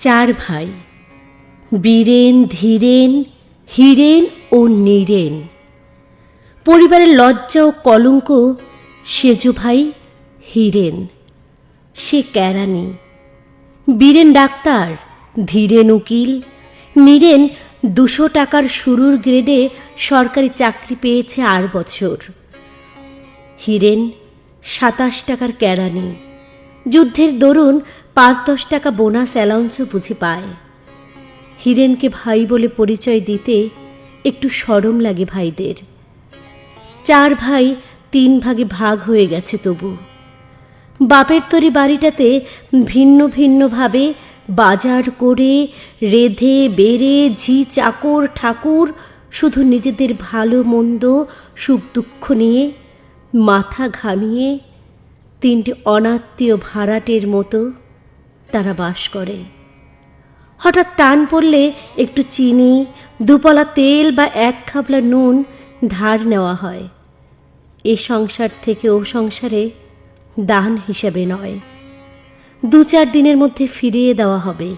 চার ভাই। বীরেন, ধীরেন, হীরেন ও নীরেন। পরিবারের লজ্জা ও কলঙ্ক সেজু ভাই, হীরেন। সে কেরানি বীরেন ডাক্তার, ধীরেন উকিল। নীরেন দুশো টাকার শুরুর গ্রেডে সরকারি চাকরি পেয়েছে আর বছর। হীরেন সাতাশ টাকার কেরানি যুদ্ধের দরুন পাঁচ দশ টাকা বোনাস অ্যালাউন্সও বুঝে পায়। হিরেনকে ভাই বলে পরিচয় দিতে একটু সরম লাগে ভাইদের। চার ভাই তিন ভাগে ভাগ হয়ে গেছে তবু। বাপের তরি বাড়িটাতে ভিন্ন ভিন্নভাবে বাজার করে রেধে, বেড়ে, ঝি, চাকর, ঠাকুর, শুধু নিজেদের ভালো, মন্দ, সুখ, দুঃখ নিয়ে মাথা ঘামিয়ে তিনটি অনাত্মীয় ভাড়াটের মতো তারা বাস করে। হঠাৎ টান পড়লে একটু চিনি, দুপলা তেল বা এক খাবলা নুন ধার নেওয়া হয়। এ সংসার থেকে ও সংসারে দান হিসেবে নয়। দু চার দিনের মধ্যে ফিরিয়ে দেওয়া হবে।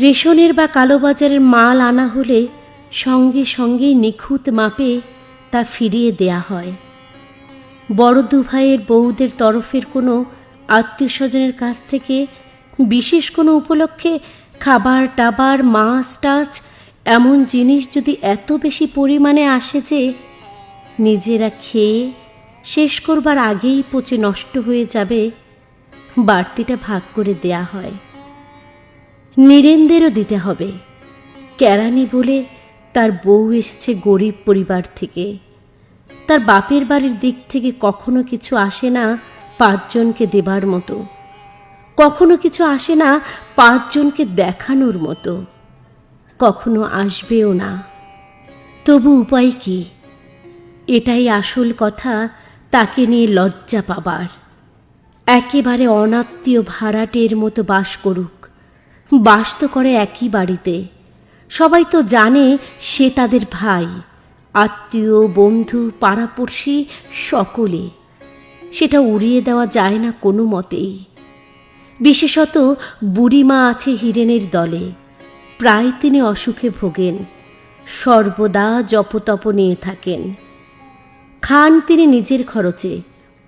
রেশনের বা কালোবাজারের মাল আনা হলে সঙ্গে সঙ্গে নিখুঁত মাপে তা ফিরিয়ে দেয়া হয়। বড় দুভাইয়ের বউদের তরফের কোনো আত্মীয় স্বজনের কাছ থেকে বিশেষ কোনো উপলক্ষে খাবার, টাবার, মাছ টাছ এমন জিনিস যদি এত বেশি পরিমাণে আসে যে নিজেরা খেয়ে শেষ করবার আগেই পচে নষ্ট হয়ে যাবে, বাড়তিটা ভাগ করে দেয়া হয়। নীরেনদেরও দিতে হবে। কেরানি বলে তার বউ এসেছে গরিব পরিবার থেকে। তার বাপের বাড়ির দিক থেকে কখনো কিছু আসে না পাঁচজনকে দেবার মতো। কখনো কিছু আসে না পাঁচজনকে দেখানোর মতো। কখনো আসবেও না। তবু উপায় কি? এটাই আসল কথা তাকে নিয়ে লজ্জা পাবার। একেবারে অনাত্মীয় ভাড়াটের মতো বাস করুক। বাস তো করে একই বাড়িতে। সবাই তো জানে সে তাদের ভাই। আত্মীয়, বন্ধু, পাড়াপড়শি সকলে। সেটা উড়িয়ে দেওয়া যায় না কোনো মতেই। বিশেষত বুড়িমা আছে হিরেনের দলে। প্রায় তিনি অসুখে ভোগেন। সর্বদা জপতপ নিয়ে থাকেন। খান তিনি নিজের খরচে,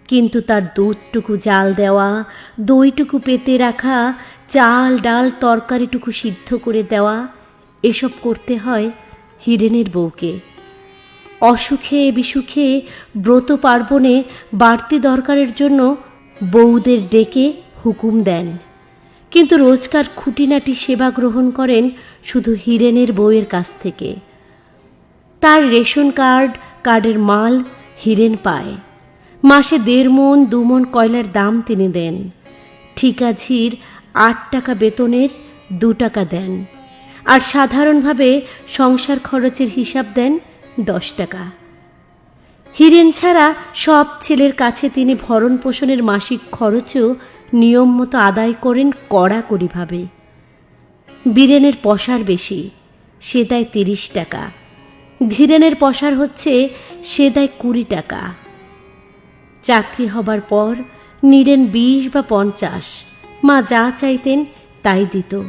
কিন্তু তার দুধটুকু জাল দেওয়া, দইটুকু পেতে রাখা, চাল, ডাল, তরকারিটুকু সিদ্ধ করে দেওয়া, এসব করতে হয় হিরেনের বউকে। অসুখে বিসুখে ব্রত পার্বণে বাড়তি দরকারের জন্য বউদের ডেকে হুকুম দেন। কিন্তু রোজকার খুঁটিনাটি সেবা গ্রহণ করেন শুধু হিরেনের বউয়ের কাছ থেকে। তার রেশন কার্ড, কার্ডের মাল হিরেন পায়। মাসে দেড় মন, দু মন কয়লার দাম তিনি দেন। ঠিকাঝির আট টাকা বেতনের দু টাকা দেন। আর সাধারণভাবে সংসার খরচের হিসাব দেন দশ টাকা। হিরেন ছাড়া সব ছেলের কাছে তিনি ভরণ পোষণের মাসিক খরচও নিয়ম মতো আদায় করেন কড়াকড়িভাবে বীরেনের পশার বেশি, সে দেয় তিরিশ টাকা। ধীরেনের পশার হচ্ছে সে দেয় কুড়ি টাকা। চাকরি হবার পর নীরেন বিশ বা পঞ্চাশ, মা যা চাইতেন তাই দিত।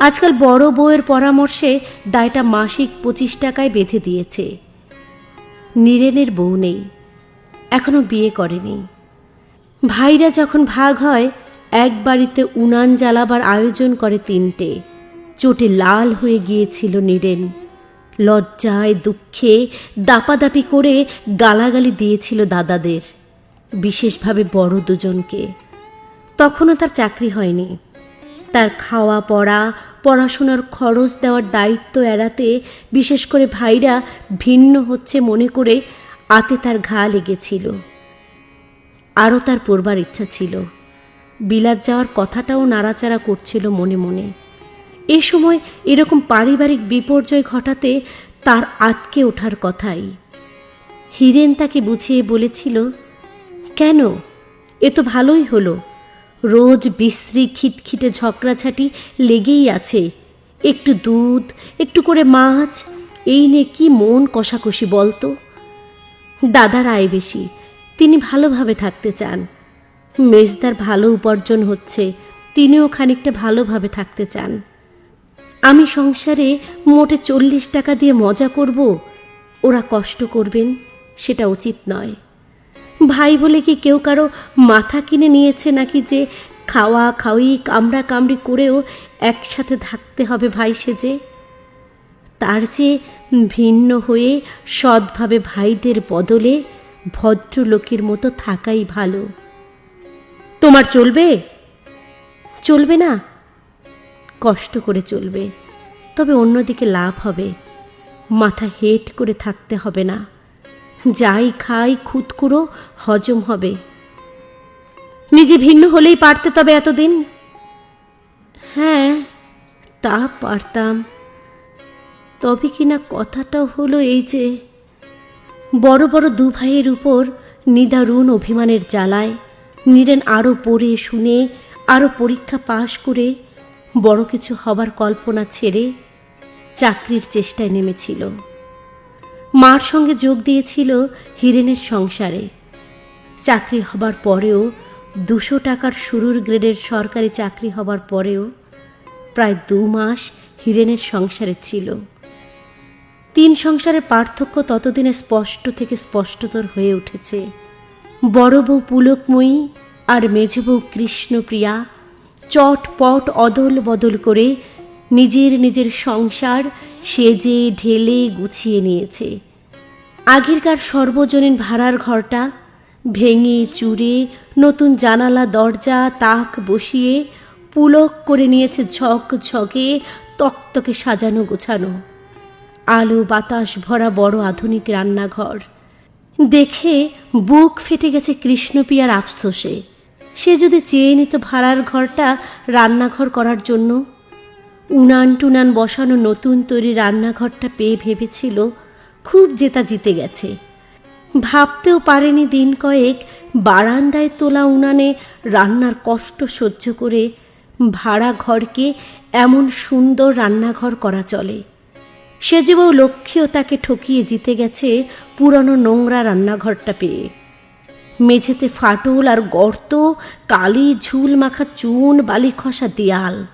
আজকাল বড় বউয়ের পরামর্শে দায়টা মাসিক পঁচিশ টাকায় বেঁধে দিয়েছে। নীরেনের বউ নেই। এখনও বিয়ে করেনি। ভাইরা যখন ভাগ হয়, এক বাড়িতে উনান জ্বালাবার আয়োজন করে তিনটে। চোটে লাল হয়ে গিয়েছিল নীরেন। লজ্জায়, দুঃখে দাপাদাপি করে গালাগালি দিয়েছিল দাদাদের, বিশেষভাবে বড় দুজনকে। তখনও তার চাকরি হয়নি। তার খাওয়া পড়া, পড়াশোনার খরচ দেওয়ার দায়িত্ব এড়াতে বিশেষ করে ভাইরা ভিন্ন হচ্ছে মনে করে আতে তার ঘা লেগেছিল। আরও তার পড়বার ইচ্ছা ছিল। বিলাত যাওয়ার কথাটাও নাড়াচাড়া করছিল মনে মনে। এ সময় এরকম পারিবারিক বিপর্যয় ঘটাতে তার আতকে ওঠার কথাই। হিরেন তাকে বুঝিয়ে বলেছিল, কেন? এ তো ভালোই হলো। রোজ বিশ্রী খিটখিটে ঝগড়াঝাটি লেগেই আছে। একটু দুধ, একটু করে মাছ, এই নিয়ে কি মন কষাকষি বলতো? দাদার আয় বেশি, তিনি ভালোভাবে থাকতে চান। মেজদার ভালো উপার্জন হচ্ছে, তিনিও খানিকটা ভালোভাবে থাকতে চান। আমি সংসারে মোটে চল্লিশ টাকা দিয়ে মজা করব, ওরা কষ্ট করবেন, সেটা উচিত নয়। ভাই বলে কি কেউ কারও মাথা কিনে নিয়েছে নাকি যে খাওয়া, খাওয়ি, কামড়া, কামড়ি করেও একসাথে থাকতে হবে ভাই সেজে তার চেয়ে ভিন্ন হয়ে সৎভাবে ভাইদের বদলে ভদ্রলোকের মতো থাকাই ভালো। তোমার চলবে? চলবে না। কষ্ট করে চলবে। তবে অন্যদিকে লাভ হবে। মাথা হেট করে থাকতে হবে না। যাই খাই খুঁতকুড়ো হজম হবে। নিজে ভিন্ন হলেই পারতে তবে এতদিন? হ্যাঁ তা পারতাম। তবে কিনা কথাটাও হলো এই যে, বড় বড় দু ভাইয়ের উপর নিদারুণ অভিমানের জ্বালায়, নীরেন আরও পড়ে শুনে আরও পরীক্ষা পাশ করে, বড় কিছু হবার কল্পনা ছেড়ে চাকরির চেষ্টায় নেমেছিল। মার সঙ্গে যোগ দিয়েছিল হিরেনের সংসারে। চাকরি হবার পরেও দুশো টাকার শুরুর গ্রেডের সরকারি চাকরি হবার পরেও প্রায় দু মাস হিরেনের সংসারে ছিল। তিন সংসারের পার্থক্য ততদিনে স্পষ্ট থেকে স্পষ্টতর হয়ে উঠেছে। বড় বউ পুলকময়ী আর মেজ বউ কৃষ্ণপ্রিয়া চটপট অদল বদল করে নিজের নিজের সংসার সেজে ঢেলে গুছিয়ে নিয়েছে। আগেরকার সর্বজনীন ভাড়ার ঘরটা ভেঙে চুরে নতুন জানালা, দরজা, তাক বসিয়ে পুলক করে নিয়েছে ঝক ঝকে তকতকে সাজানো গোছানো। আলো বাতাস ভরা বড় আধুনিক রান্নাঘর। দেখে বুক ফেটে গেছে কৃষ্ণপিয়ার আফসোসে। সে যদি চেয়ে নিত ভাড়ার ঘরটা রান্নাঘর করার জন্য উনান টুনান বসানো নতুন তৈরি রান্নাঘরটা পেয়ে ভেবেছিল খুব জেতা জিতে গেছে। ভাবতেও পারেনি দিন কয়েক বারান্দায় তোলা উনানে রান্নার কষ্ট সহ্য করে ভাড়া ঘরকে এমন সুন্দর রান্নাঘর করা চলে। সে যেবও লক্ষ্যেও তাকে ঠকিয়ে জিতে গেছে পুরনো নোংরা রান্নাঘরটা পেয়ে। মেঝেতে ফাটল আর গর্ত, কালি, ঝুল মাখা চুন বালি খসা দেয়াল।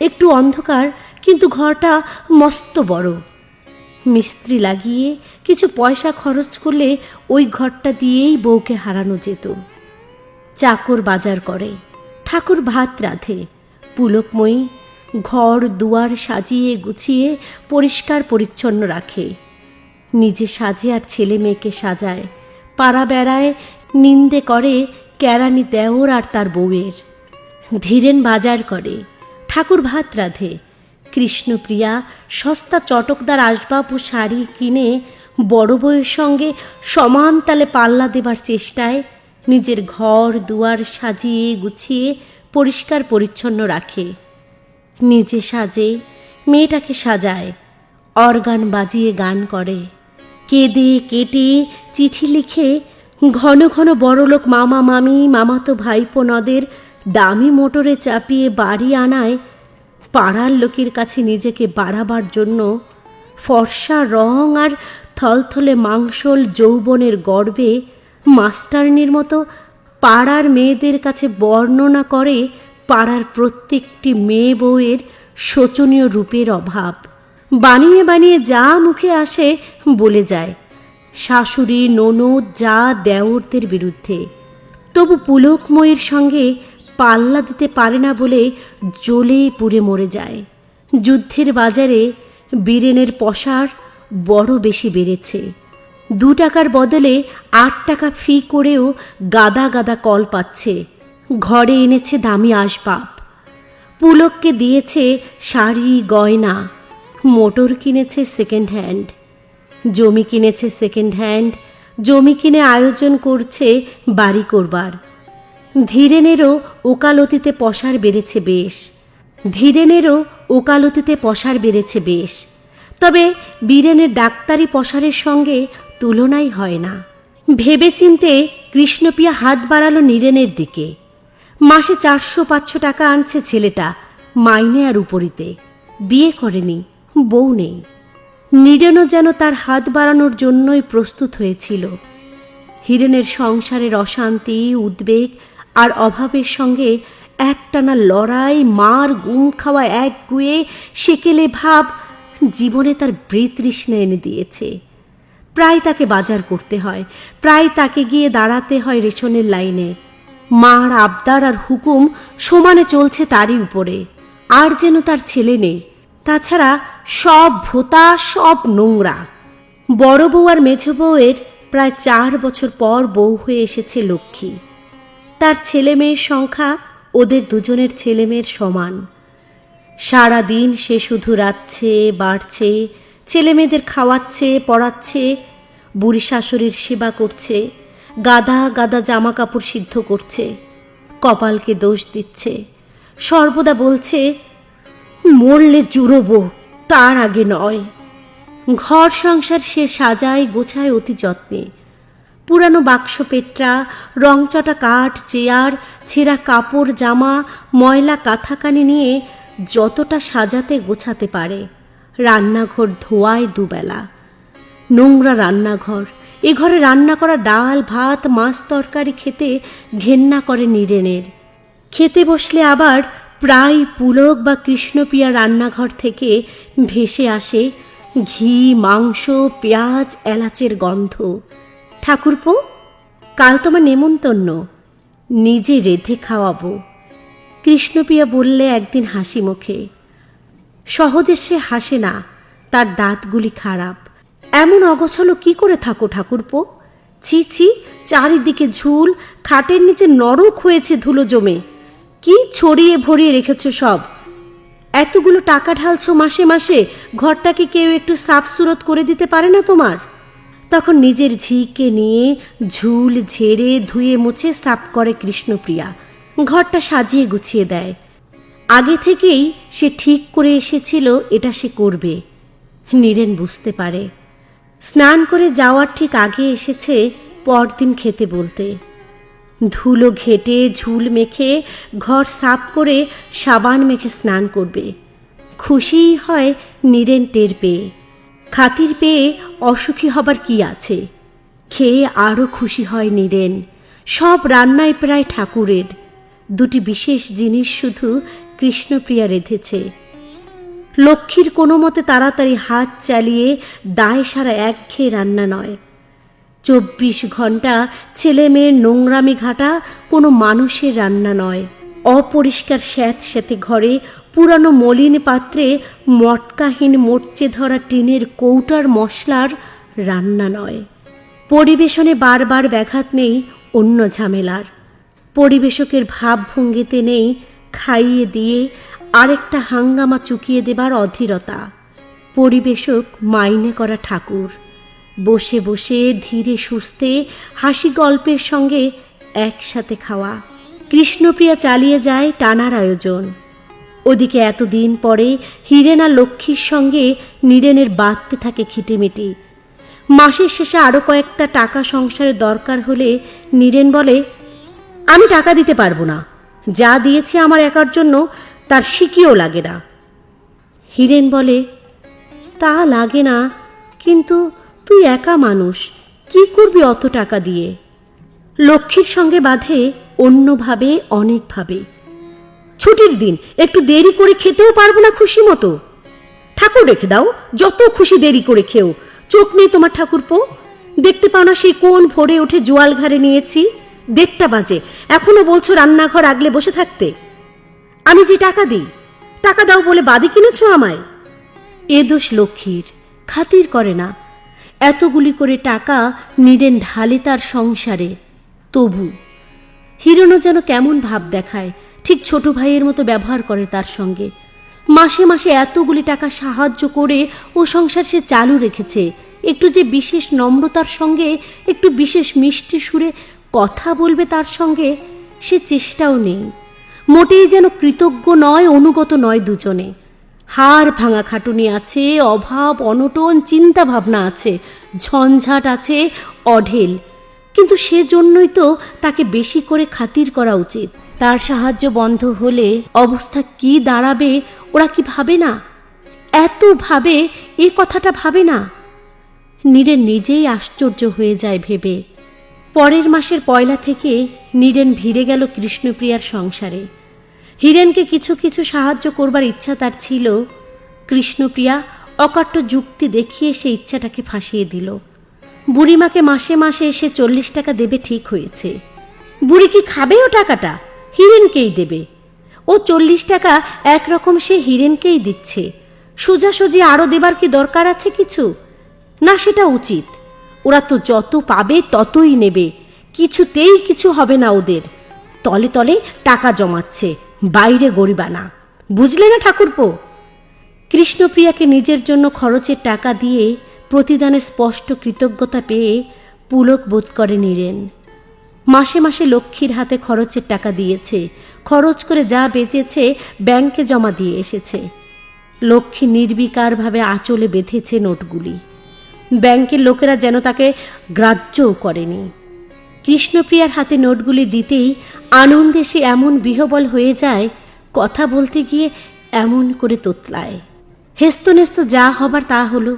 একটু অন্ধকার, কিন্তু ঘরটা মস্ত বড়। মিস্ত্রি লাগিয়ে কিছু পয়সা খরচ করলে ওই ঘরটা দিয়েই বউকে হারানো যেত। চাকর বাজার করে, ঠাকুর ভাত রাধে, পুলকময়ী ঘর দুয়ার সাজিয়ে গুছিয়ে পরিষ্কার পরিচ্ছন্ন রাখে। নিজে সাজে আর ছেলে মেয়েকে সাজায়, পাড়া বেড়ায় নিন্দে করে কেরানি দেওর আর তার বউয়ের। ধীরেন বাজার করে ঠাকুর ভাত রাধে। কৃষ্ণপ্রিয়া সস্তা চটকদার আসবাব ও শাড়ি কিনে বড় বউয়ের সঙ্গে সমান তালে পাল্লা দেবার চেষ্টায় নিজের ঘর, দুয়ার সাজিয়ে গুছিয়ে পরিষ্কার পরিচ্ছন্ন রাখে। নিজে সাজে, মেয়েটাকে সাজায়, অর্গান বাজিয়ে গান করে। কেঁদে কেটে চিঠি লিখে ঘন ঘন বড়লোক মামা, মামি, মামাতো ভাইপো নদের দামি মোটরে চাপিয়ে বাড়ি আনায় পাড়ার লোকের কাছে নিজেকে বাড়াবার জন্য ফর্সা রং আর থলথলে মাংসল যৌবনের গর্বে মাস্টারনির মতো পাড়ার মেয়েদের কাছে বর্ণনা করে পাড়ার প্রত্যেকটি মেয়ে বউয়ের শোচনীয় রূপের অভাব। বানিয়ে বানিয়ে যা মুখে আসে বলে যায়। শাশুড়ি, ননদ, যা দেওরদের বিরুদ্ধে। তবু পুলকময়ীর সঙ্গে পাল্লা দিতে পারে না বলে জ্বলে পুড়ে মরে যায়। যুদ্ধের বাজারে বীরেনের পসার বড় বেশি বেড়েছে। দু টাকার বদলে আট টাকা ফি করেও গাদা গাদা কল পাচ্ছে। ঘরে এনেছে দামি আসবাব। পুলককে দিয়েছে শাড়ি, গয়না। মোটর কিনেছে সেকেন্ড হ্যান্ড জমি কিনেছে সেকেন্ড হ্যান্ড জমি কিনে আয়োজন করছে বাড়ি করবার। ধীরেনেরও ওকালতিতে পসার বেড়েছে বেশ। ধীরেনেরও ওকালতিতে পসার বেড়েছে বেশ। তবে বীরেনের ডাক্তারি পসারের সঙ্গে তুলনাই হয় না। ভেবেচিন্তে কৃষ্ণপিয়া হাত বাড়ালো নীরেনের দিকে। মাসে চারশো পাঁচশো টাকা আনছে ছেলেটা মাইনে আর উপরিতে। বিয়ে করেনি, বউ নেই। নীরেনও যেন তার হাত বাড়ানোর জন্যই প্রস্তুত হয়েছিল। হিরেনের সংসারের অশান্তি, উদ্বেগ আর অভাবের সঙ্গে একটানা লড়াই, মার, গুম খাওয়া, এক গুয়ে সেকেলে ভাব জীবনে তার বৃতৃষ্ণা এনে দিয়েছে। প্রায় তাকে বাজার করতে হয়, প্রায় তাকে গিয়ে দাঁড়াতে হয় রেশনের লাইনে। মার আবদার আর হুকুম সমানে চলছে তারই উপরে। আর যেন তার ছেলে নেই। তাছাড়া সব ভোতা, সব নোংরা। বড় বউ আর মেঝো বউয়ের প্রায় চার বছর পর বউ হয়ে এসেছে লক্ষ্মী। তার ছেলে মেয়ের সংখ্যা ওদের দুজনের ছেলে মেয়ের সমান। সারাদিন সে শুধু রাচ্ছে, বাড়ছে ছেলে মেয়েদের খাওয়াচ্ছে, পড়াচ্ছে, বুড়ি শাশুড়ির সেবা করছে গাদা গাদা জামা কাপড় সিদ্ধ করছে, কপালকে দোষ দিচ্ছে। সর্বদা বলছে, মরলে জুড়োবো, তার আগে নয়। ঘর সংসার সে সাজায়, গোছায় অতি যত্নে। পুরানো বাক্স পেটরা, রংচটা কাঠ, চেয়ার, ছেঁড়া কাপড়, জামা, ময়লা, কাঁথাকানি নিয়ে যতটা সাজাতে গোছাতে পারে। রান্নাঘর ধোয়ায় দুবেলা। নোংরা রান্নাঘর। এ ঘরে রান্না করা ডাল, ভাত, মাছ তরকারি খেতে ঘেন্না করে নিরেনের। খেতে বসলে আবার প্রায় পুলক বা কৃষ্ণপ্রিয়া রান্নাঘর থেকে ভেসে আসে ঘি, মাংস, পেঁয়াজ, এলাচের গন্ধ। ঠাকুরপো, কাল তোমার নেমন্তন্ন। নিজে রেধে খাওয়াবো। কৃষ্ণপ্রিয়া বললে একদিন হাসি মুখে, সহজে সে হাসে না, তার দাঁতগুলি খারাপ। এমন অগছলো কি করে থাকো ঠাকুরপো? ছি ছি, চারিদিকে ঝুল, খাটের নিচে নরক হয়েছে ধুলো জমে। কি ছড়িয়ে ভরিয়ে রেখেছ সব? এতগুলো টাকা ঢালছো মাসে মাসে, ঘরটাকে কেউ একটু সাফ করে দিতে পারে না তোমার? তখন নিজের ঝিকে নিয়ে ঝুল ঝেড়ে ধুয়ে মুছে সাফ করে কৃষ্ণপ্রিয়া। ঘরটা সাজিয়ে গুছিয়ে দেয়। আগে থেকেই সে ঠিক করে এসেছিল এটা সে করবে। নীরেন বুঝতে পারে। স্নান করে যাওয়ার ঠিক আগে এসেছে পরদিন খেতে বলতে। ধুলো ঘেটে ঝুল মেখে ঘর সাফ করে সাবান মেখে স্নান করবে। খুশিই হয় নীরেন টের পেয়ে। খাতির পেয়ে অসুখী হবার কি আছে? খেয়ে আরও খুশি হয় নীরেন। সব রান্নায় প্রায় ঠাকুরের। দুটি বিশেষ জিনিস শুধু কৃষ্ণপ্রিয়া রেধেছে। লক্ষ্মীর কোনো মতে তাড়াতাড়ি হাত চালিয়ে দায় সারা একঘেয়ে রান্না নয়। চব্বিশ ঘণ্টা ছেলে মেয়ের নোংরামি ঘাটা কোনো মানুষের রান্না নয়। অপরিষ্কার স্যাঁত স্যাঁতে ঘরে পুরানো মলিন পাত্রে মটকাহীন মরচে ধরা টিনের কৌটার মশলার রান্না নয়। পরিবেশনে বারবার ব্যাঘাত নেই অন্য ঝামেলার। পরিবেশকের ভাবভঙ্গিতে নেই খাইয়ে দিয়ে আরেকটা হাঙ্গামা চুকিয়ে দেবার অধীরতা। পরিবেশক মাইনে করা ঠাকুর। বসে বসে ধীরে সুস্থে হাসি গল্পের সঙ্গে একসাথে খাওয়া। কৃষ্ণপ্রিয়া চালিয়ে যায় টানার আয়োজন। ওদিকে এতদিন পরে হিরেন আর লক্ষ্মীর সঙ্গে নীরেনের বাঁধতে থাকে খিটিমিটি। মাসের শেষে আরও কয়েকটা টাকা সংসারের দরকার হলে নীরেন বলে, আমি টাকা দিতে পারব না। যা দিয়েছে আমার একার জন্য, তার শিকিও লাগে না। হিরেন বলে, তা লাগে না, কিন্তু তুই একা মানুষ, কি করবি অত টাকা দিয়ে? লক্ষ্মীর সঙ্গে বাঁধে অন্যভাবে, অনেকভাবে। ছুটির দিন, একটু দেরি করে খেতেও পারব না খুশি মতো। ঠাকুর রেখে দাও, যত খুশি দেরি করে খেও। চোখ নেই তোমার ঠাকুরপো। দেখতে পাও না সেই কোন ভোরে উঠে জোয়াল ঘাড়ে নিয়েছি। দেড়টা বাজে। এখনও বলছো রান্নাঘর আগলে বসে থাকতে। আমি যে টাকা দিই, টাকা দাও বলে বাদি কিনেছ আমায়? এ দোষ লক্ষ্মীর, খাতির করে না। এতগুলি করে টাকা নিরেন ঢালে তার সংসারে। তবু হিরণও যেন কেমন ভাব দেখায় ঠিক ছোট ভাইয়ের মতো ব্যবহার করে তার সঙ্গে। মাসে মাসে এতগুলি টাকা সাহায্য করে ও সংসার সে চালু রেখেছে। একটু যে বিশেষ নম্রতার সঙ্গে, একটু বিশেষ মিষ্টি সুরে কথা বলবে তার সঙ্গে, সে চেষ্টাও নেই। মোটেই যেন কৃতজ্ঞ নয়, অনুগত নয় দুজনে। হাড় ভাঙা খাটুনি আছে, অভাব, অনটন চিন্তা ভাবনা আছে, ঝঞ্ঝাট আছে, অঢেল। কিন্তু সেজন্যই তো তাকে বেশি করে খাতির করা উচিত। তার সাহায্য বন্ধ হলে অবস্থা কি দাঁড়াবে, ওরা কি ভাবে না? এত ভাবে এ কথাটা ভাবে না। নীরেন নিজেই আশ্চর্য হয়ে যায় ভেবে। পরের মাসের পয়লা থেকে নীরেন ভিড়ে গেল কৃষ্ণপ্রিয়ার সংসারে। হীরেনকে কিছু কিছু সাহায্য করবার ইচ্ছা তার ছিল। কৃষ্ণপ্রিয়া অকাট্য যুক্তি দেখিয়ে সে ইচ্ছাটাকে ফাঁসিয়ে দিল। বুড়িমাকে মাসে মাসে এসে চল্লিশ টাকা দেবে ঠিক হয়েছে। বুড়ি কি খাবে ও টাকাটা? হিরেনকেই দেবে। ও চল্লিশ টাকা একরকম সে হিরেনকেই দিচ্ছে। সোজাসুজি আরও দেবার কি দরকার আছে কিছু? না, সেটা উচিত। ওরা তো যত পাবে ততই নেবে। কিছুতেই কিছু হবে না ওদের। তলে তলে টাকা জমাচ্ছে, বাইরে গরিবানা। বুঝলে না ঠাকুরপো? কৃষ্ণপ্রিয়াকে নিজের জন্য খরচের টাকা দিয়ে প্রতিদানে স্পষ্ট কৃতজ্ঞতা পেয়ে পুলক বোধ করে নিলেন মাসে মাসে লক্ষ্মীর হাতে খরচের টাকা দিয়েছে। খরচ করে যা বেঁচেছে ব্যাংকে জমা দিয়ে এসেছে। লক্ষ্মী নির্বিকারভাবে আঁচলে বেঁধেছে নোটগুলি। ব্যাংকের লোকেরা যেন তাকে গ্রাহ্যও করেনি। কৃষ্ণপ্রিয়ার হাতে নোটগুলি দিতেই আনন্দে সে এমন বিহবল হয়ে যায়, কথা বলতে গিয়ে এমন করে তোতলায়। হেস্তনেস্ত যা হবার তা হলো,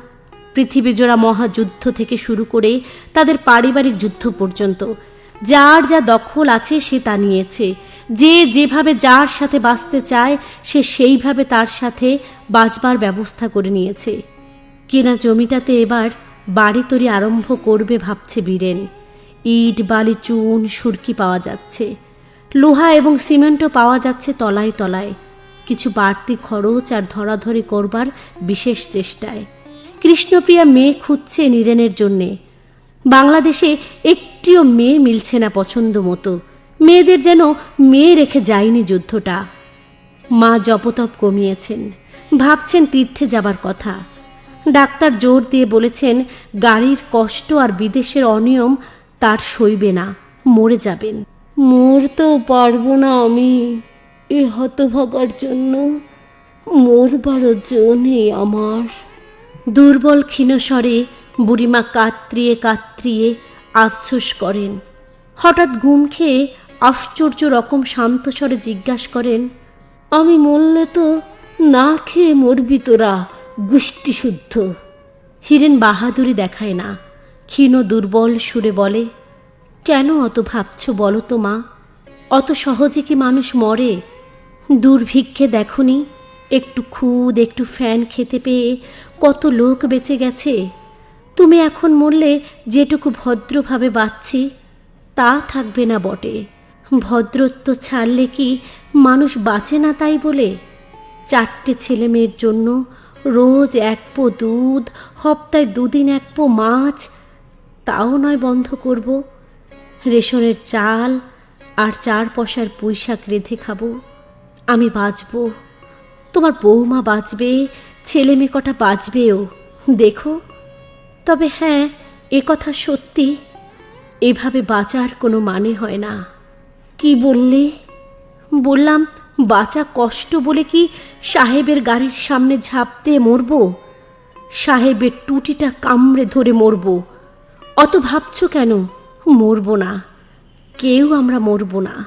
পৃথিবীজোড়া মহাযুদ্ধ থেকে শুরু করে তাদের পারিবারিক যুদ্ধ পর্যন্ত যার যা দখল আছে সে তা নিয়েছে। যে যেভাবে যার সাথে বাঁচতে চায়, সে সেইভাবে তার সাথে বাঁচবার ব্যবস্থা করে নিয়েছে। কেনা জমিটাতে এবার বাড়ি তৈরি আরম্ভ করবে ভাবছে বীরেন। ইট, বালি, চুন, সুরকি পাওয়া যাচ্ছে। লোহা এবং সিমেন্টও পাওয়া যাচ্ছে তলায় তলায়। কিছু বাড়তি খরচ আর ধরাধরি করবার বিশেষ চেষ্টায়। কৃষ্ণপ্রিয়া মেয়ে খুঁজছে নীরেনের জন্যে। বাংলাদেশে একটিও মেয়ে মিলছে না পছন্দ মতো। মেয়েদের যেন মেয়ে রেখে যায়নি যুদ্ধটা। মা জপতপ কমিয়েছেন। ভাবছেন তীর্থে যাবার কথা। ডাক্তার জোর দিয়ে বলেছেন গাড়ির কষ্ট আর বিদেশের অনিয়ম তার সইবে না মরে যাবেন। মরতেও পারব না আমি এ হতভাগার জন্য। মরবারও নেই আমার দুর্বল ক্ষীণস্বরে বুড়িমা কাতরিয়ে কাতরিয়ে আফসোস করেন। হঠাৎ ঘুম খেয়ে আশ্চর্য রকম শান্ত স্বরে জিজ্ঞাসা করেন, আমি মরলে তো না খেয়ে মরবি তোরা গুষ্টিশুদ্ধ হিরেন বাহাদুরি দেখায় না, ক্ষীণ দুর্বল সুরে বলে, কেন অত ভাবছ বলো তো মা? অত সহজে কি মানুষ মরে? দুর্ভিক্ষে দেখনি, একটু খুদ, একটু ফ্যান খেতে পেয়ে কত লোক বেঁচে গেছে? তুমি এখন মরলে যেটুকু ভদ্রভাবে বাঁচছি, তা থাকবে না বটে। ভদ্রত্ব ছাড়লে কি মানুষ বাঁচে না তাই বলে? চারটে ছেলে মেয়ের জন্য রোজ এক পো দুধ, হপ্তায় দুদিন এক পো মাছ, তাও নয় বন্ধ করব। রেশনের চাল আর চার পয়সার পুঁইশাক রেঁধে খাব। আমি বাঁচব। তোমার বৌমা বাঁচবে ছেলে মেয়ে কটা বাঁচবেও। দেখো। তবে হ্যাঁ এ কথা সত্যি। এভাবে বাঁচার কোনো মানে হয় না। কি বললে? বললাম, বাঁচা কষ্ট বলে কি সাহেবের গাড়ির সামনে ঝাঁপ দিয়ে মরব? সাহেবের টুটিটা কামড়ে ধরে মরব। অত ভাবছ কেন? মরব না। কেউ আমরা মরব না।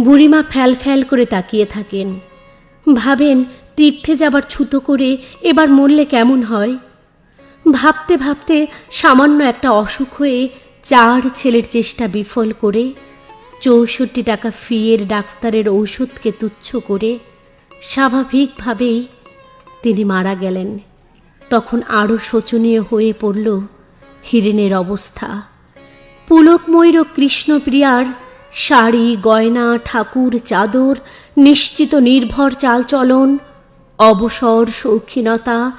বুড়িমা ফ্যাল ফ্যাল করে তাকিয়ে থাকেন। ভাবেন, তীর্থে যাবার ছুতো করে এবার মরলে কেমন হয়? ভাবতে ভাবতে সামান্য একটা অসুখ হয়ে চার ছেলের চেষ্টা বিফল করে, চৌষট্টি টাকা ফিয়ের ডাক্তারের ঔষধকে তুচ্ছ করে স্বাভাবিকভাবেই তিনি মারা গেলেন। তখন আরও শোচনীয় হয়ে পড়ল হিরেনের অবস্থা। পুলকময়ূর কৃষ্ণপ্রিয়ার শাড়ি, গয়না, ঠাকুর, চাদর, নিশ্চিত নির্ভর চালচলন, অবসর শৌখিনতা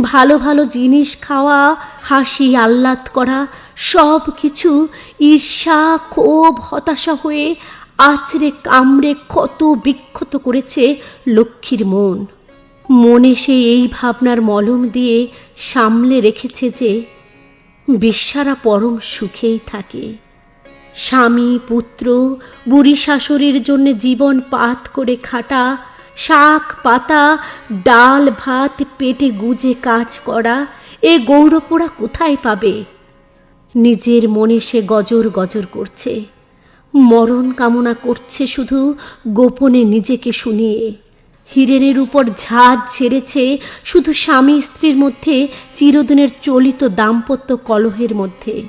ভালো ভালো জিনিস খাওয়া, হাসি আহ্লাদ করা, সব কিছু ঈর্ষা, ক্ষোভ, হতাশা হয়ে আছড়ে কামড়ে ক্ষত বিক্ষত করেছে লক্ষ্মীর মন। মনে সে এই ভাবনার মলম দিয়ে সামলে রেখেছে যে বিশ্বারা পরম সুখেই থাকে। স্বামী, পুত্র, বুড়ি শাশুড়ির জন্য জীবন পাত করে খাটা শাক, পাতা, ডাল, ভাত, পেটে গুজে কাজ করা, এ গৌরপোড়া কোথায় পাবে? নিজের মনে সে গজর গজর করছে। মরণ কামনা করছে শুধু গোপনে নিজেকে শুনিয়ে। হিরেনের উপর ঝাঁজ ছেড়েছে শুধু স্বামী স্ত্রীর মধ্যে চিরদিনের চলিত দাম্পত্য কলহের মধ্যে।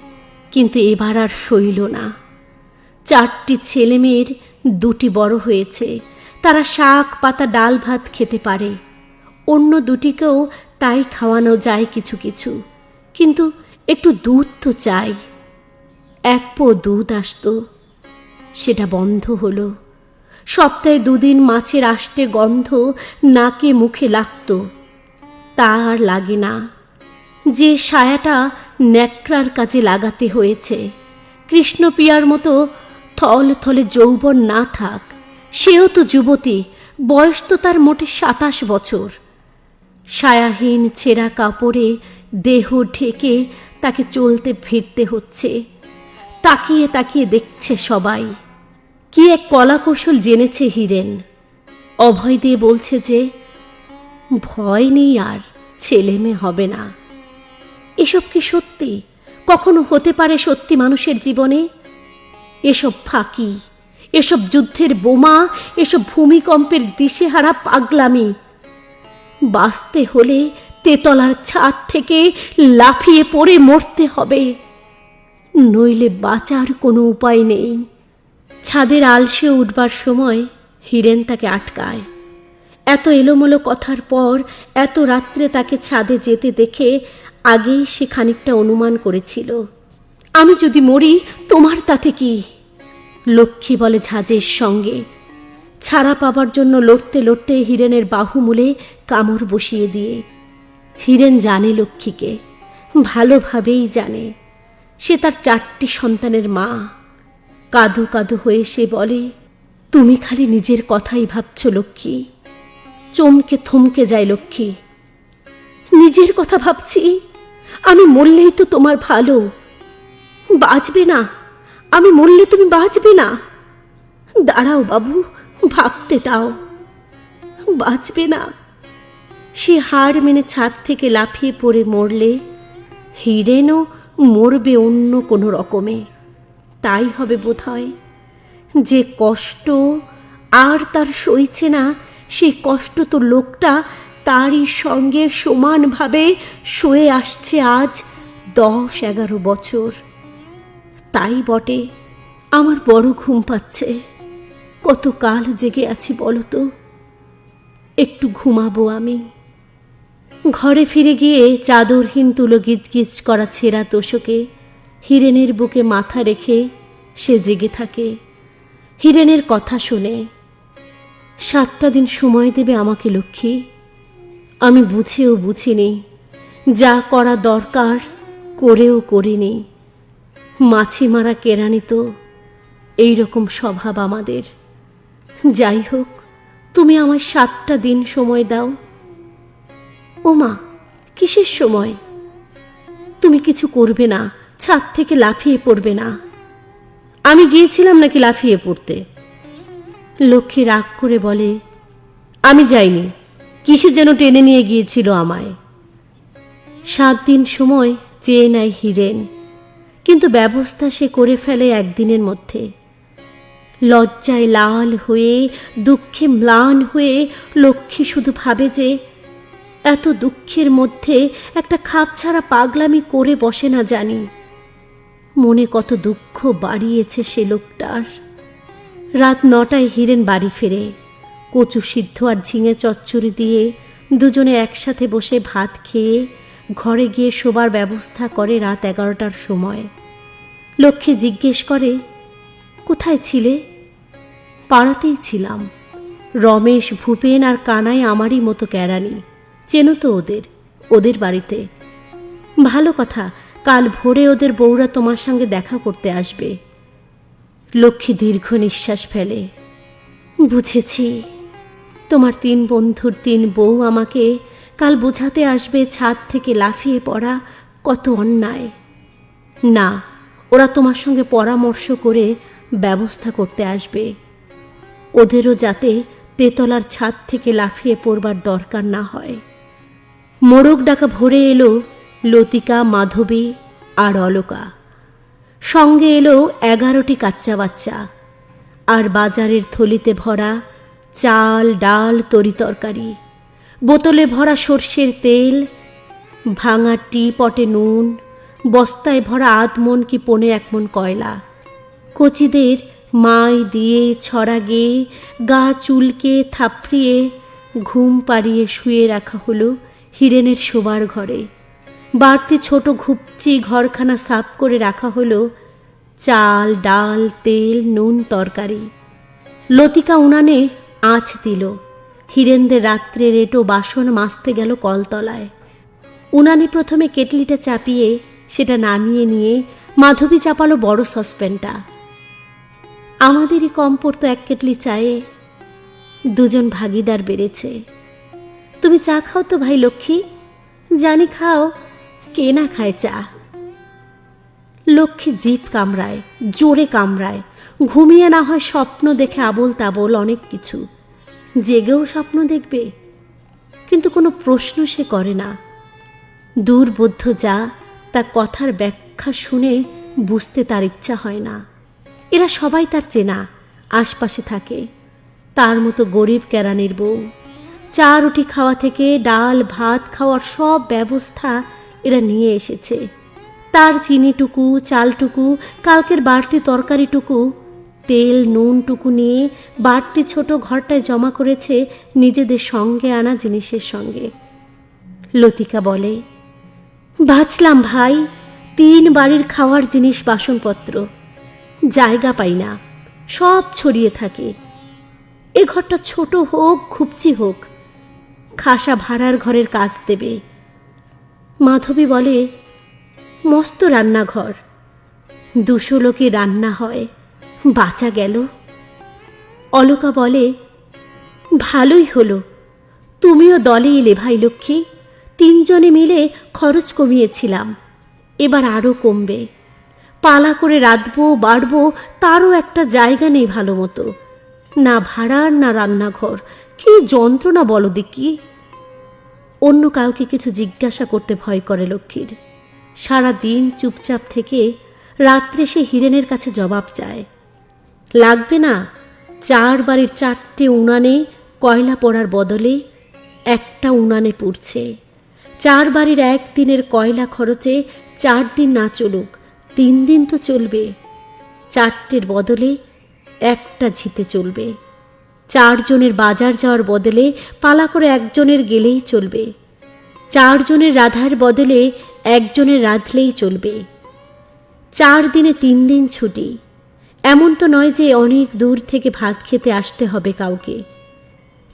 কিন্তু এবার আর সইল না। চারটি ছেলে মেয়ের দুটি বড় হয়েছে। তারা শাক, পাতা, ডাল, ভাত খেতে পারে। অন্য দুটিকেও তাই খাওয়ানো যায় কিছু কিছু। কিন্তু একটু দুধ তো চাই। এক পো দুধ আসতো। সেটা বন্ধ হলো। সপ্তাহে দুদিন মাছের আষ্টে গন্ধ নাকে মুখে লাগতো। তা আর লাগে না। যে সায়াটা ন্যাকড়ার কাজে লাগাতে হয়েছে। কৃষ্ণপিয়ার মতো থল থলে যৌবন না থাক। সেও তো যুবতী, বয়স তো তার মোটে সাতাশ বছর। সায়াহীন ছেঁড়া কাপড়ে দেহ ঢেকে তাকে চলতে ফিরতে হচ্ছে। তাকিয়ে তাকিয়ে দেখছে সবাই। কি এক কলাকৌশল জেনেছে হিরেন। অভয় দিয়ে বলছে যে, ভয় নেই আর ছেলে মেয়ে হবে না। এসব কি সত্যি? কখনো হতে পারে সত্যি মানুষের জীবনে? এসব ফাঁকি। এসব যুদ্ধের বোমা, এসব ভূমিকম্পের দিশেহারা পাগলামি। বাঁচতে হলে তেতলার ছাদ থেকে লাফিয়ে পড়ে মরতে হবে। নইলে বাঁচার কোনো উপায় নেই। ছাদের আলসে উঠবার সময় হিরেন তাকে আটকায়। এত এলোমেলো কথার পর, এত রাত্রে তাকে ছাদে যেতে দেখে আগেই সে খানিকটা অনুমান করেছিল। আমি যদি মরি, তোমার তাতে কি? লক্ষ্মী বলে ঝাঁজের সঙ্গে। ছাড়া পাবার জন্য লড়তে লড়তে হিরেনের বাহুমূলে কামড় বসিয়ে দিয়ে। হিরেন জানে লক্ষ্মীকে, ভালোভাবেই জানে। সে তার চারটি সন্তানের মা। কাদু কাদু হয়ে সে বলে, তুমি খালি নিজের কথাই ভাবছ লক্ষ্মী। চমকে থমকে যায় লক্ষ্মী। নিজের কথা ভাবছি? আমি মরলেই তো তোমার ভালো। বাঁচবে না। আমি মরলে তুমি বাঁচবে না। দাঁড়াও বাবু, ভাবতে দাও। বাঁচবে না। সে হাড় মেনে ছাদ থেকে লাফিয়ে পড়ে মরলে হিরেনও মরবে অন্য কোনো রকমে। তাই হবে বোধ হয় যে কষ্ট আর তার সইছে না সেই কষ্ট তো লোকটা তারই সঙ্গে সমানভাবে সয়ে আসছে আজ দশ এগারো বছর। তাই বটে, আমার বড় ঘুম পাচ্ছে। কত কাল জেগে আছি বলো তো একটু ঘুমাবো আমি। ঘরে ফিরে গিয়ে চাদরহীন তুলো গিজগিজ করা ছেঁড়া তোষকে হিরেনের বুকে মাথা রেখে সে জেগে থাকে। হিরেনের কথা শুনে, সাতটা দিন সময় দেবে আমাকে লক্ষ্মী। আমি বুঝেও বুঝিনি, যা করা দরকার করেও করিনি। মাছি মারা কেরানি তো এইরকম স্বভাব আমাদের। যাই হোক, তুমি আমায় সাতটা দিন সময় দাও। ওমা, কিসের সময়? তুমি কিছু করবে না, ছাদ থেকে লাফিয়ে পড়বে না। আমি গিয়েছিলাম নাকি লাফিয়ে পড়তে? লক্ষ্মী রাগ করে বলে, আমি যাইনি, কিসে যেন টেনে নিয়ে গিয়েছিল আমায়। সাত দিন সময় চেয়ে নেয় হিরেন। কিন্তু ব্যবস্থা সে করে ফেলে একদিনের মধ্যে। লজ্জায় লাল হয়ে, দুঃখে ম্লান হয়ে লক্ষ্মী শুধু ভাবে যে, এত দুঃখের মধ্যে একটা খাপছাড়া পাগলামি করে বসে না জানি। মনে কত দুঃখ বাড়িয়েছে সে লোকটার। রাত নটায় হিরেন বাড়ি ফেরে। কচু সিদ্ধ আর ঝিঙে চচ্চড়ি দিয়ে দুজনে একসাথে বসে ভাত খেয়ে ঘরে গিয়ে শোবার ব্যবস্থা করে রাত এগারোটার সময়। লক্ষ্মী জিজ্ঞেস করে, কোথায় ছিলে? পাড়াতেই ছিলাম। রমেশ, ভূপেন আর কানাই আমারই মতো ক্যারানি চেনো তো ওদের ওদের বাড়িতে। ভালো কথা, কাল ভোরে ওদের বউরা তোমার সঙ্গে দেখা করতে আসবে। লক্ষ্মী দীর্ঘ নিঃশ্বাস ফেলে। বুঝেছি। তোমার তিন বন্ধুর তিন বউ আমাকে কাল বোঝাতে আসবে ছাদ থেকে লাফিয়ে পড়া কত অন্যায়। না, ওরা তোমার সঙ্গে পরামর্শ করে ব্যবস্থা করতে আসবে। ওদেরও যাতে তেতলার ছাদ থেকে লাফিয়ে পড়বার দরকার না হয়। মোরগ ডাকা ভরে এলো লতিকা, মাধবী আর অলকা। সঙ্গে এলো এগারোটি কাচ্চা বাচ্চা আর বাজারের থলিতে ভরা চাল, ডাল, তরি তরকারি। বোতলে ভরা সর্ষের তেল, ভাঙা টি পটে নুন, বস্তায় ভরা আধ মন কি পনে এক মন কয়লা। কচিদের মাই দিয়ে ছড়া গেয়ে, গা চুলকে থাপড়িয়ে, ঘুম পাড়িয়ে শুয়ে রাখা হলো হিরেনের শোবার ঘরে। বাড়তি ছোট ঘুপচি ঘরখানা সাফ করে রাখা হলো চাল, ডাল, তেল, নুন, তরকারি। লতিকা উনানে আঁচ দিল। হিরেনদের রাত্রে রেটো বাসন মাজতে গেল কলতলায়। উনানে প্রথমে কেটলিটা চাপিয়ে সেটা নামিয়ে নিয়ে মাধবী চাপালো বড় সসপ্যানটা। আমাদেরই কম পড়তো এক কেটলি চায়ে, দুজন ভাগিদার বেড়েছে। তুমি চা খাও তো ভাই লক্ষ্মী, জানি খাও, কে না খায় চা? লক্ষ্মী জিভ কামড়ায়, জোরে কামড়ায়, ঘুমিয়ে না হয় স্বপ্ন দেখে আবোল তাবোল অনেক কিছু। জেগেও স্বপ্ন দেখবে, কিন্তু কোনো প্রশ্ন সে করে না। দুর্বোধ্য যা, তা কথার ব্যাখ্যা শুনে বুঝতে তার ইচ্ছা হয় না। এরা সবাই তার চেনা, আশপাশে থাকে। তার মতো গরিব কেরানির বউ। চা রুটি খাওয়া থেকে ডাল, ভাত খাওয়ার সব ব্যবস্থা এরা নিয়ে এসেছে। তার চিনিটুকু, চালটুকু, কালকের বাড়তি তরকারিটুকু তেল নুনটুকু নিয়ে বাড়তি ছোট ঘরটায় জমা করেছে নিজেদের সঙ্গে আনা জিনিসের সঙ্গে। লতিকা বলে, বাঁচলাম ভাই, তিন বাড়ির খাওয়ার জিনিস বাসনপত্র। জায়গা পাই না, সব ছড়িয়ে থাকে। এ ঘরটা ছোট হোক, খুবচি হোক, খাসা ভাড়ার ঘরের কাজ দেবে। মাধবী বলে, মস্ত রান্নাঘর, দুশো লোকে রান্না হয়। বাঁচা গেল। অলকা বলে, ভালোই হলো। তুমিও দলে এলে ভাই লক্ষ্মী। তিনজনে মিলে খরচ কমিয়েছিলাম। এবার আরও কমবে। পালা করে রাঁধবো, বাড়বো, তারও একটা জায়গা নেই ভালো মতো না ভাড়ার না রান্নাঘর। কি যন্ত্রণা বলো দেখি? অন্য কাউকে কিছু জিজ্ঞাসা করতে ভয় করে লক্ষ্মীর। সারা দিন চুপচাপ থেকে রাত্রে সে হিরেনের কাছে জবাব চায়। লাগবে না? চার বাড়ির চারটে উনানে কয়লা পড়ার বদলে একটা উনানে পুড়ছে। চার বাড়ির একদিনের কয়লা খরচে চার দিন না চলুক, তিন দিন তো চলবে। চারটের বদলে একটা ঝিতে চলবে। চারজনের বাজার যাওয়ার বদলে পালা করে একজনের গেলেই চলবে। চারজনের রাধার বদলে একজনের রাঁধলেই চলবে। চার দিনে তিন দিন ছুটি। এমন তো নয় যে অনেক দূর থেকে ভাত খেতে আসতে হবে কাউকে।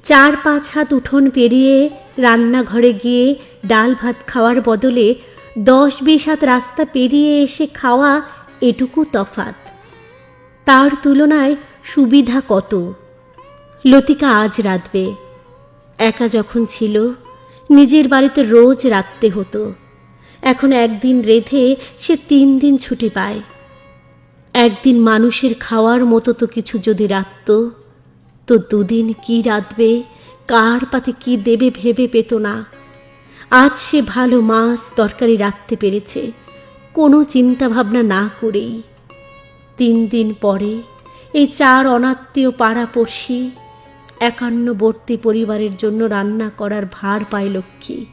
চার পাঁচ হাত উঠোন পেরিয়ে রান্নাঘরে গিয়ে ডাল ভাত খাওয়ার বদলে দশ বিশ হাত রাস্তা পেরিয়ে এসে খাওয়া এটুকু তফাত। তার তুলনায় সুবিধা কত? লতিকা আজ রাঁধবে। একা যখন ছিল, নিজের বাড়িতে রোজ রাখতে হতো। এখন একদিন রেধে সে তিন দিন ছুটি পায়। একদিন মানুষের খাওয়ার মতো তো কিছু যদি রাখত, তো দুদিন কি রাঁধবে, কার পাতে কি দেবে ভেবে পেত না। আজ সে ভালো মাছ তরকারি রাখতে পেরেছে, কোনো চিন্তা ভাবনা না করেই। তিন দিন পরে এই চার অনাত্মীয় পাড়াপড়শি একান্নবর্তী পরিবারের জন্য রান্না করার ভার পায় লক্ষ্মী।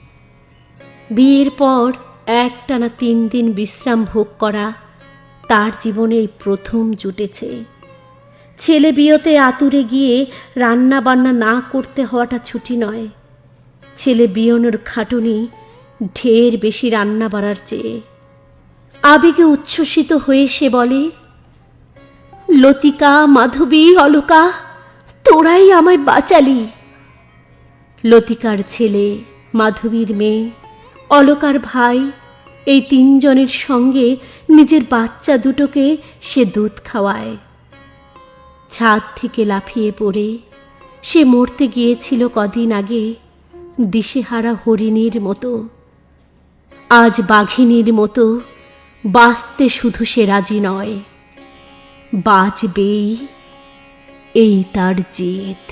বিয়ের পর একটানা তিন দিন বিশ্রাম ভোগ করা তার জীবনে প্রথম জুটেছে। ছেলে বিয়েতে আতুরে গিয়ে রান্না বান্না না করতে হওয়াটা ছুটি নয়। ছেলে বিয়নোর খাটুনি ঢের বেশি রান্না বাড়ার চেয়ে। আবেগে উচ্ছ্বসিত হয়ে সে বলে, লতিকা, মাধবী, অলকা, তোরাই আমায় বাঁচালি। লতিকার ছেলে, মাধবীর মেয়ে, অলকার ভাই এই তিনজনের সঙ্গে নিজের বাচ্চা দুটোকে সে দুধ খাওয়ায়। ছাদ থেকে লাফিয়ে পড়ে, সে মরতে গিয়েছিল কদিন আগে দিশেহারা হরিণীর মতো। আজ বাঘিনীর মতো বাঁচতে শুধু সে রাজি নয়, বাঁচবেই এই তার জেদ।